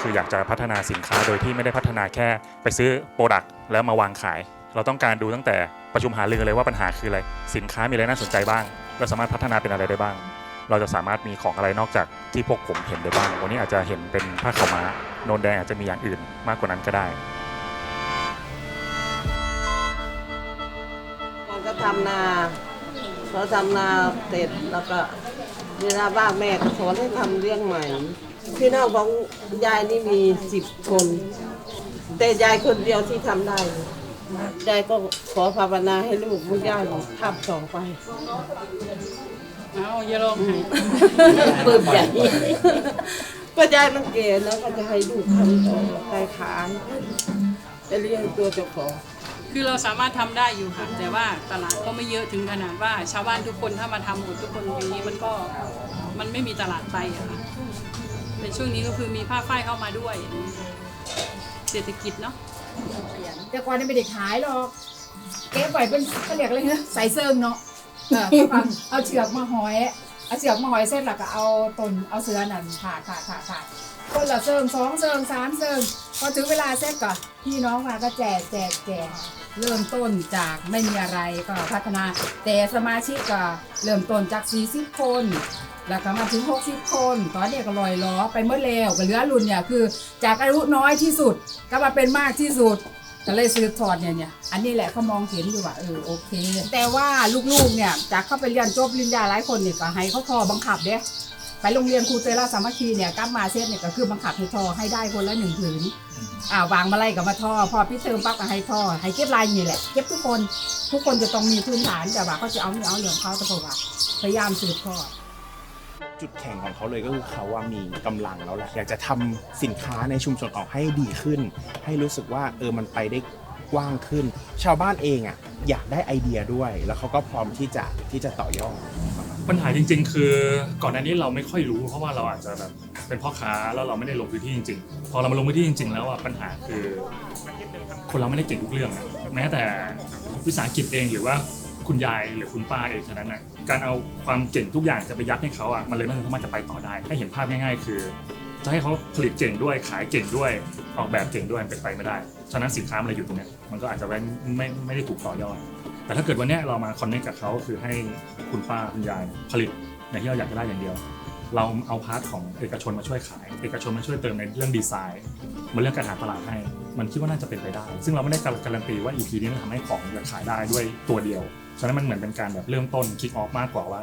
คืออยากจะพัฒนาสินค้าโดยที่ไม่ได้พัฒนาแค่ไปซื้อโปรดักต์แล้วมาวางขาย เราต้องการดูตั้งแต่ประชุมหารือเลยว่าปัญหาคืออะไร สินค้ามีอะไรน่าสนใจบ้าง เราสามารถพัฒนาเป็นอะไรได้บ้าง เราจะสามารถมีของอะไรนอกจากที่พวกผมเห็นได้บ้าง วันนี้อาจจะเห็นเป็นผ้าขาวม้าโนนแดงอาจจะมีอย่างอื่นมากกว่านั้นก็ได้ ก่อนก็ทำนาพอทำนาเสร็จแล้วก็เวลาว่างแม่ก็สอนให้ทำเรื่องใหม่ พี่น้องของยายนี่มีสิบคน แต่ยายคนเดียวที่ทำได้ ยายก็ขอภาวนาให้ลูกมุย่าทำต่อไป เอาอย่าลงให้ปลื้มใจก็ยายมันเก่แล้วก็จะให้ลูกทำต่อไปขายจะเลี้ยงตัวเจ้าของ คือเราสามารถทำได้อยู่ค่ะ แต่ว่าตลาดก็ไม่เยอะถึงขนาดว่า ชาวบ้านทุกคนถ้ามาทำหมดทุกคนอย่างนี้มันก็มันไม่มีตลาดไปอะค่ะ ในช่วงนี้ก็คือมีผ้าฝ้ายเข้ามาด้วย เศรษฐกิจเนาะแต่ก่อนนี่ไม่ได้ขายหรอกเก็บไว้เป็นเขาเรียกอะไรนะใส่เซิงเนาะเออเอาควาเอาเชือกมาห้อยเอาเชือกมาห้อยเส้นแล้วก็เอาตนเอาเสือนั่นผ่าผ่าผ่าผ่าคนละเซิงสองเซิงสามเซิงพอถึงเวลาเสร็จก็พี่น้องมาก็แจกแจกแจกเริ่มต้นจากไม่มีอะไรก็พัฒนา แต่สมาชิกก็เริ่มต้นจาก40คน แล้วก็มาถึง 60 คน ตอนนี้ก็ลอยล้อไปเมื่อแล้วก็เหลือรุ่นเนี่ยคือ จากอายุน้อยที่สุดก็มาเป็นมากที่สุดก็เลยซื้อถอดเนี่ยเนี่ยอันนี้แหละเขามองเห็นอยู่ว่าเออโอเค แต่ว่าลูกๆเนี่ยจากเข้าไปเรียนจบปริญญาหลายคนเนี่ยก็ให้เขาทอบังคับเด้ไปโรงเรียนครูเตล่าสามัคคีเนี่ยกลับมาเซตเนี่ยก็คือบังคับให้ทอให้ได้คนละหนึ่งผืนอ่าวางมาไล่กับมาทอ พอพี่เติมปั๊บก็ให้ทอ ให้เก็บลายนี่แหละ เก็บทุกคน ทุกคนจะต้องมีพื้นฐานแต่ว่าเขาจะเอาไม่เอาเรื่องเขาแต่บอกว่าพยายามสืบทอด จุดแข็งของเขาเลยก็คือเขาว่ามีกำลังแล้วแหละอยากจะทำสินค้าในชุมชนออกให้ดีขึ้น ให้รู้สึกว่าเออมันไปได้กว้างขึ้น ชาวบ้านเองอะอยากได้ไอเดียด้วย แล้วเขาก็พร้อมที่จะที่จะต่อยอดปัญหาจริง ๆ คือก่อนหน้านี้เราไม่ค่อยรู้เพราะว่าเราอาจจะแบบเป็นพ่อค้าแล้วเราไม่ได้ลงพื้นที่จริงๆ พอเรามาลงพื้นที่จริง ๆ แล้วอะปัญหาคือ คนเราไม่ได้เก่งทุกเรื่องอะแม้แต่วิสาหกิจเองหรือว่า คุณยายหรือคุณป้าเองฉะนั้นนะการเอาความเก่งทุกอย่างจะไปยัดให้เขาอะมันเลยไม่สามารถจะไปต่อได้ให้เห็นภาพง่าย ๆ คือ จะให้เขาผลิตเก่งด้วยขายเก่งด้วยออกแบบเก่งด้วยเป็นไปไม่ได้ฉะนั้นสินค้ามันเลยอยู่ตรงเนี้ยมันก็อาจจะไม่ไม่ไม่ได้ถูกต่อยอดแต่ถ้าเกิดวันนี้เรามาคอนเนคกับเขาคือให้คุณป้าคุณยายผลิตในที่เราอยากจะได้อย่างเดียว เราเอาพาร์ทของเอกชนมาช่วยขาย เอกชนมาช่วยเติมในเรื่องดีไซน์ มาเรื่องการหาตลาดให้ มันคิดว่าน่าจะเป็นไปได้ ซึ่งเราไม่ได้การันตีว่า EP นี้จะทำให้ของจะขายได้ด้วยตัวเดียว ฉะนั้นมันเหมือนเป็นการแบบเริ่มต้นคิกออฟมากกว่าว่า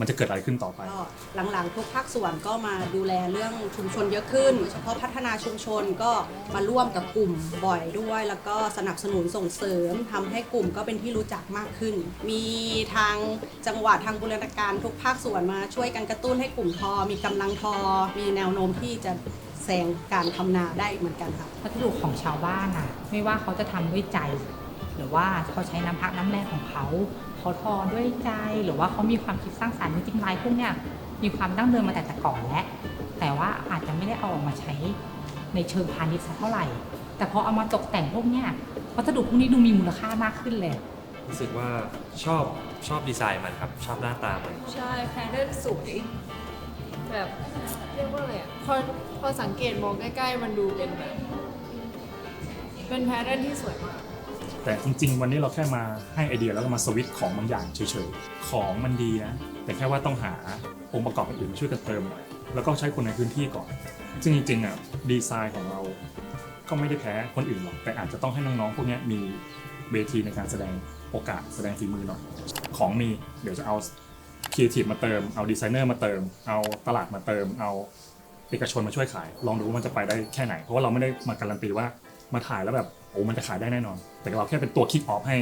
มันจะเกิดอะไรขึ้นต่อไป ก็หลังๆทุกภาคส่วนก็มาดูแลเรื่องชุมชนเยอะขึ้นโดยเฉพาะพัฒนาชุมชนก็มาร่วมกับกลุ่มบ่อยด้วย แล้วก็สนับสนุนส่งเสริมทำให้กลุ่มก็เป็นที่รู้จักมากขึ้น มีทางจังหวัดทางบูรณาการทุกภาคส่วนมาช่วยกันกระตุ้นให้กลุ่มทอ มีกำลังทอ มีแนวโน้มที่จะ ซงการทำนาได้เหมือนกันค่ะ วัสดุของชาวบ้านอะไม่ว่าเขาจะทำด้วยใจ หรือว่าเขาใช้น้ำพักน้ำแรงของเขาเขาทอด้วยใจหรือว่าเขามีความคิดสร้างสรรค์จริงๆลายพวกเนี้ยมีความดั้งเดิมมาแต่แต่ก่อนแล้วแต่ว่าอาจจะไม่ได้เอาออกมาใช้ในเชิงพาณิชย์สักเท่าไหร่ แต่พอเอามาตกแต่งพวกเนี้ยวัสดุพวกนี้ดูมีมูลค่ามากขึ้นเลย รู้สึกว่าชอบชอบดีไซน์มันครับ ชอบหน้าตามัน ใช่แพทเทิร์นสวย แบบเรียกว่าอะไรอะพอพอสังเกตมองใกล้ๆ มันดูเป็นแบบ เป็นแพทเทิร์นที่สวยมาก แต่จริงๆ วันนี้เราแค่มาให้ไอเดียแล้วก็มาสวิตช์ของบางอย่างเฉยๆ ของมันดีนะ แต่แค่ว่าต้องหาองค์ประกอบอื่นช่วยกันเติมหน่อยแล้วก็ใช้คนในพื้นที่ก่อน ซึ่งจริงๆอะดีไซน์ของเราก็ไม่ได้แพ้คนอื่นหรอก แต่อาจจะต้องให้น้องๆ พวกนี้มีเวทีในการแสดงโอกาสแสดงฝีมือหน่อย ของมีเดี๋ยวจะเอา รีเอทีฟมาเติม เอาดีไซเนอร์มาเติม เอาตลาดมาเติม เอาเอกชนมาช่วยขาย ลองดูว่ามันจะไปได้แค่ไหน เพราะว่าเราไม่ได้มาการันตีว่ามาถ่ายแล้วแบบโอ้มันจะขายได้แน่นอน แต่เราแค่เป็นตัวคิกออฟให้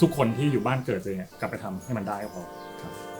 ทุกคนที่อยู่บ้านเกิดเลยเนี่ยกลับไปทำให้มันได้ก็พอครับ